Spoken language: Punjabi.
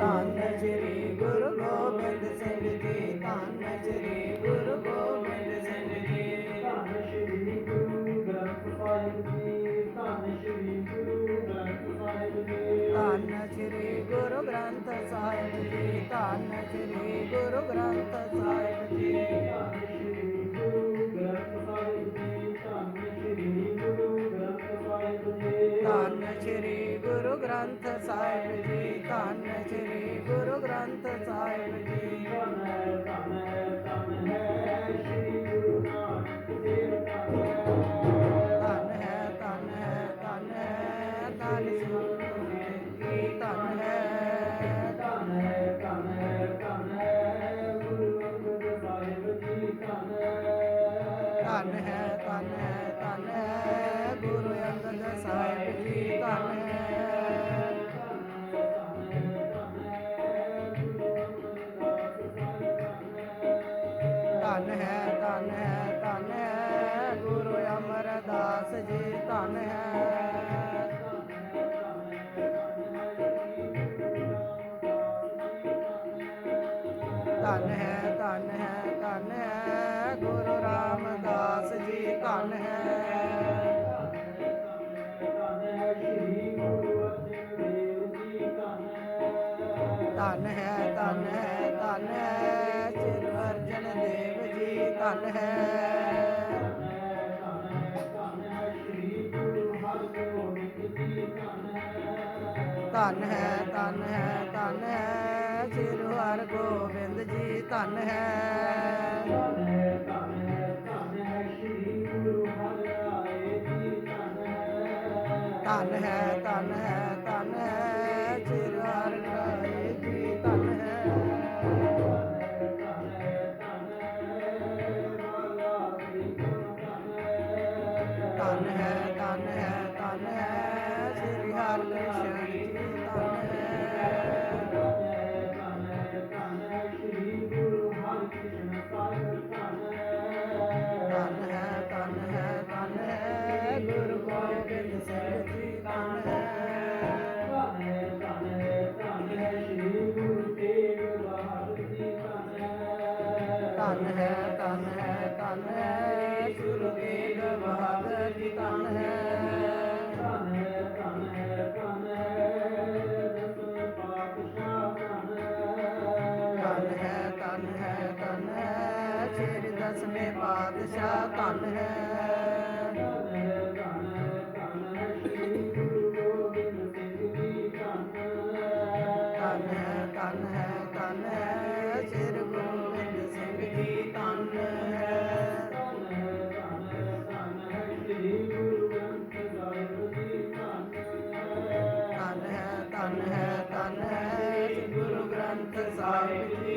ਧੰਨ ਸ੍ਰੀ ਗੁਰੂ ਗੋਬਿੰਦ ਸਿੰਘ ਜੀ ਧੰਨ ਸ੍ਰੀ ਗੁਰੂ ਗੋਬਿੰਦ ਸਿੰਘ ਜੀ ਧੰਨ ਸ਼੍ਰੀ ਗੁਰੂ ਗ੍ਰੰਥ ਸਾਹਿਬ ਜੀ ਧੰਨ ਸ਼੍ਰੀ ਗੁਰੂ ਗ੍ਰੰਥ ਸਾਹਿਬ ਜੀ ਧੰਨ ਸ੍ਰੀ ਗੁਰੂ ਗ੍ਰੰਥ ਸਾਹਿਬ ਜੀ ਧੰਨ ਸ੍ਰੀ ਗੁਰੂ ਗ੍ਰੰਥ ਸਾਹਿਬ ਜੀ ਧੰਨ ਸ਼੍ਰੀ ਗੁਰੂ ਗ੍ਰੰਥ ਸਾਹਿਬ ਜੀ ਧੰਨ ਸ਼੍ਰੀ ਗੁਰੂ ਗ੍ਰੰਥ ਸਾਹਿਬ ਜੀ ਧੰਨ ਸ੍ਰੀ ਗੁਰੂ ਗ੍ਰੰਥ ਸਾਹਿਬ ਜੀ ਧੰਨ ਸ੍ਰੀ ਗੁਰੂ ਗ੍ਰੰਥ ਸਾਹਿਬ ਜੀ। ਧੰਨ ਹੈ ਧੰਨ ਹੈ, ਧੰਨ ਸ਼੍ਰੀ ਗੁਰੂ ਨਾਨਕ ਦੇਵ ਧੰਨ ਹੈ ਧੰਨ ਹੈ। ਧੰਨ ਹੈ। ਧੰਨ ਹੈ ਧੰਨ ਹੈ ਧੰਨ ਹੈ ਧੰਨ ਹੈ ਧੰਨ ਹੈ ਗੁਰੂ ਅੰਗਦ ਸਾਹਿਬ ਜੀ ਧੰਨ ਹੈ ਹੈ, ਧੰਨ ਹੈ ਧੰਨ ਹੈ। ਗੁਰੂ ਅੰਗਦ ਸਾਹਿਬ ਧੰਨ ਹੈ, ਧਨ ਹੈ, ਧੰਨ ਹੈ। ਗੁਰੂ ਅਮਰਦਾਸ ਜੀ, ਧੰਨ ਹੈ। ਧੰਨ ਹੈ ਧੰਨ ਹੈ ਧੰਨ ਹੈ। ਗੁਰੂ ਰਾਮਦਾਸ ਜੀ, ਧਨ ਹੈ। ਧਨ ਹੈ ਧਨ ਹੈ, ਧੰਨ ਹੈ। ਧੰਨ ਹੈ। ਧਨ ਹੈ ਧਨ ਹੈ, ਧੰਨ ਹੈ। ਸ੍ਰੀ ਹਰਗੋਬਿੰਦ ਜੀ, ਧਨ ਹੈ। ਧਨ ਹੈ ਧਨ ਹੈ, ਧੰਨ ਹੈ। ਧੰਨ ਹੈ ਹੈ ਦਸਵੇਂ ਪਾਤਸ਼ਾਹ ਧੰਨ ਹੈ। ਧੰਨ ਹੈ ਧੰਨ ਹੈ ਧੰਨ ਹੈ। ਸ੍ਰੀ ਗੋਬਿੰਦ ਸਿੰਘ ਜੀ ਧੰਨ ਹੈ। ਧੰਨ ਹੈ ਧੰਨ ਹੈ ਧੰਨ ਹੈ। ਸ੍ਰੀ ਗੁਰੂ ਗ੍ਰੰਥ ਸਾਹਿਬ ਜੀ